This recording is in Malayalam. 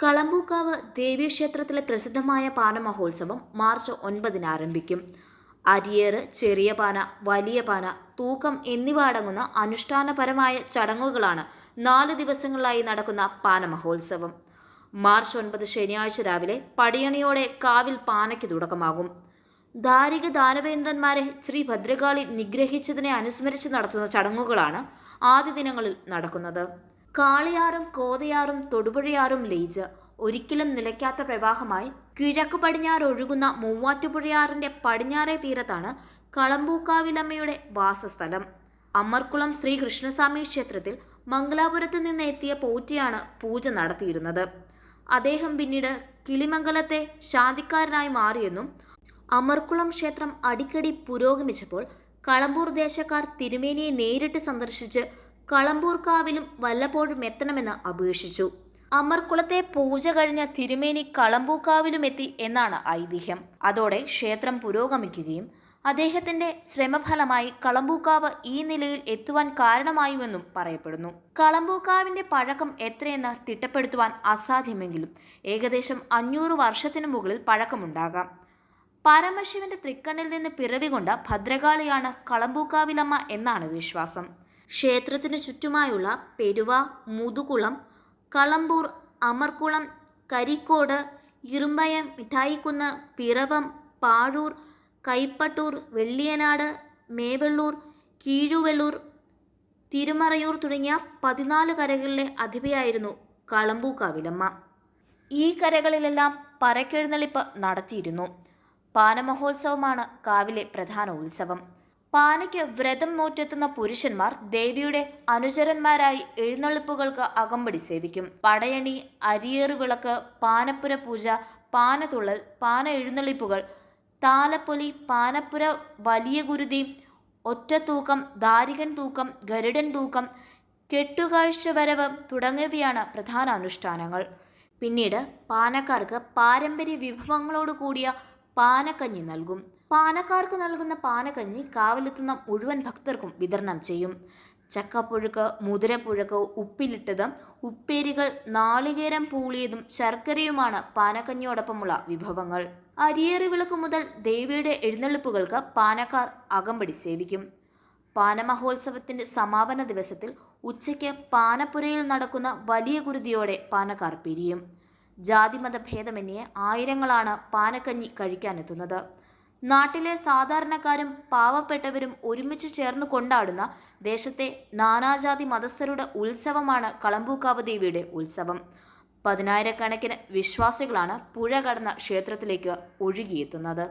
കളമ്പൂക്കാവ് ദേവീക്ഷേത്രത്തിലെ പ്രസിദ്ധമായ പാന മഹോത്സവം മാർച്ച് ഒൻപതിന് ആരംഭിക്കും. അരിയേറ് ചെറിയ പാന വലിയ പാന തൂക്കം എന്നിവ അടങ്ങുന്ന അനുഷ്ഠാനപരമായ ചടങ്ങുകളാണ് നാല് ദിവസങ്ങളിലായി നടക്കുന്ന പാന മഹോത്സവം മാർച്ച് ഒൻപത് ശനിയാഴ്ച രാവിലെ പടിയണിയോടെ കാവിൽ പാനയ്ക്ക് തുടക്കമാകും. ധാരിക ദാനവേന്ദ്രന്മാരെ ശ്രീ ഭദ്രകാളി നിഗ്രഹിച്ചതിനെ അനുസ്മരിച്ച് നടത്തുന്ന ചടങ്ങുകളാണ് ആദ്യ ദിനങ്ങളിൽ നടക്കുന്നത്. കാളിയാറും കോതയാറും തൊടുപുഴയാറും ലയിച്ച് ഒരിക്കലും നിലയ്ക്കാത്ത പ്രവാഹമായി കിഴക്ക് പടിഞ്ഞാറ് ഒഴുകുന്ന മൂവാറ്റുപുഴയാറിന്റെ പടിഞ്ഞാറേ തീരത്താണ് കളമ്പൂക്കാവിലമ്മയുടെ വാസസ്ഥലം. അമ്മർക്കുളം ശ്രീകൃഷ്ണസ്വാമി ക്ഷേത്രത്തിൽ മംഗലാപുരത്ത് നിന്ന് എത്തിയ പോറ്റിയാണ് പൂജ നടത്തിയിരുന്നത്. അദ്ദേഹം പിന്നീട് കിളിമംഗലത്തെ ശാന്തിക്കാരനായി മാറിയെന്നും അമർക്കുളം ക്ഷേത്രം അടിക്കടി പുരോഗമിച്ചപ്പോൾ കളമ്പൂർ ദേശക്കാർ തിരുമേനിയെ നേരിട്ട് സന്ദർശിച്ച് കളമ്പൂർ കാവിലും വല്ലപ്പോഴും എത്തണമെന്ന് അപേക്ഷിച്ചു. അമർക്കുളത്തെ പൂജ കഴിഞ്ഞ തിരുമേനി കളമ്പൂക്കാവിലും എത്തി എന്നാണ് ഐതിഹ്യം. അതോടെ ക്ഷേത്രം പുരോഗമിക്കുകയും അദ്ദേഹത്തിന്റെ ശ്രമഫലമായി കളമ്പൂക്കാവ് ഈ നിലയിൽ എത്തുവാൻ കാരണമായുവെന്നും പറയപ്പെടുന്നു. കളമ്പൂക്കാവിന്റെ പഴക്കം എത്രയെന്ന് തിട്ടപ്പെടുത്തുവാൻ അസാധ്യമെങ്കിലും ഏകദേശം അഞ്ഞൂറ് വർഷത്തിനു മുകളിൽ പഴക്കമുണ്ടാകാം. പരമശിവന്റെ തൃക്കണ്ണിൽ നിന്ന് പിറവികൊണ്ട ഭദ്രകാളിയാണ് കളമ്പൂക്കാവിലമ്മ എന്നാണ് വിശ്വാസം. ക്ഷേത്രത്തിനു ചുറ്റുമായുള്ള പെരുവ മുതുകുളം കളമ്പൂർ അമർകുളം കരിക്കോട് ഇരുമ്പയം മിഠായിക്കുന്ന് പിറവം പാഴൂർ കൈപ്പട്ടൂർ വെള്ളിയനാട് മേവള്ളൂർ കീഴുവെള്ളൂർ തിരുമറയൂർ തുടങ്ങിയ പതിനാല് കരകളിലെ അധിപയായിരുന്നു കളമ്പൂക്കാവിലമ്മ. ഈ കരകളിലെല്ലാം പരക്കെഴുന്നള്ളിപ്പ് നടത്തിയിരുന്നു. പാനമഹോത്സവമാണ് കാവിലെ പ്രധാന ഉത്സവം. പാനയ്ക്ക് വ്രതം നോറ്റെത്തുന്ന പുരുഷന്മാർ ദേവിയുടെ അനുചരന്മാരായി എഴുന്നള്ളിപ്പുകൾക്ക് അകമ്പടി സേവിക്കും. പടയണി അരിയേറുവിളക്ക് പാനപ്പുര പൂജ പാനതുള്ളൽ പാന എഴുന്നള്ളിപ്പുകൾ താലപ്പൊലി പാനപ്പുര വലിയ ഗുരുതി ഒറ്റത്തൂക്കം ദാരികൻ തൂക്കം ഗരുഡൻ തൂക്കം കെട്ടുകാഴ്ച വരവ് തുടങ്ങിയവയാണ് പ്രധാന അനുഷ്ഠാനങ്ങൾ. പിന്നീട് പാനക്കാർക്ക് പാരമ്പര്യ വിഭവങ്ങളോട് കൂടിയ പാനക്കഞ്ഞി നൽകും. പാനക്കാർക്ക് നൽകുന്ന പാനക്കഞ്ഞി കാവലെത്തുന്ന മുഴുവൻ ഭക്തർക്കും വിതരണം ചെയ്യും. ചക്കപ്പുഴുക്ക് മുതിരപ്പുഴുക്ക് ഉപ്പിലിട്ടതും ഉപ്പേരികൾ നാളികേരം പൂളിയതും ശർക്കരയുമാണ് പാനക്കഞ്ഞിയോടൊപ്പമുള്ള വിഭവങ്ങൾ. അരിയേറി വിളക്ക് മുതൽ ദേവിയുടെ എഴുന്നള്ളിപ്പുകൾക്ക് പാനക്കാർ അകമ്പടി സേവിക്കും. പാനമഹോത്സവത്തിന്റെ സമാപന ദിവസത്തിൽ ഉച്ചയ്ക്ക് പാനപ്പുരയിൽ നടക്കുന്ന വലിയ കുരുതിയോടെ പാനക്കാർ പിരിയും. ജാതിമത ഭേദമന്യേ ആയിരങ്ങളാണ് പാനക്കഞ്ഞി കഴിക്കാനെത്തുന്നത്. നാട്ടിലെ സാധാരണക്കാരും പാവപ്പെട്ടവരും ഒരുമിച്ച് ചേർന്ന് കൊണ്ടാടുന്ന ദേശത്തെ നാനാജാതി മതസ്ഥരുടെ ഉത്സവമാണ് കളമ്പൂക്കാവ് ദേവിയുടെ ഉത്സവം. പതിനായിരക്കണക്കിന് വിശ്വാസികളാണ് പുഴ കടന്ന ക്ഷേത്രത്തിലേക്ക് ഒഴുകിയെത്തുന്നത്.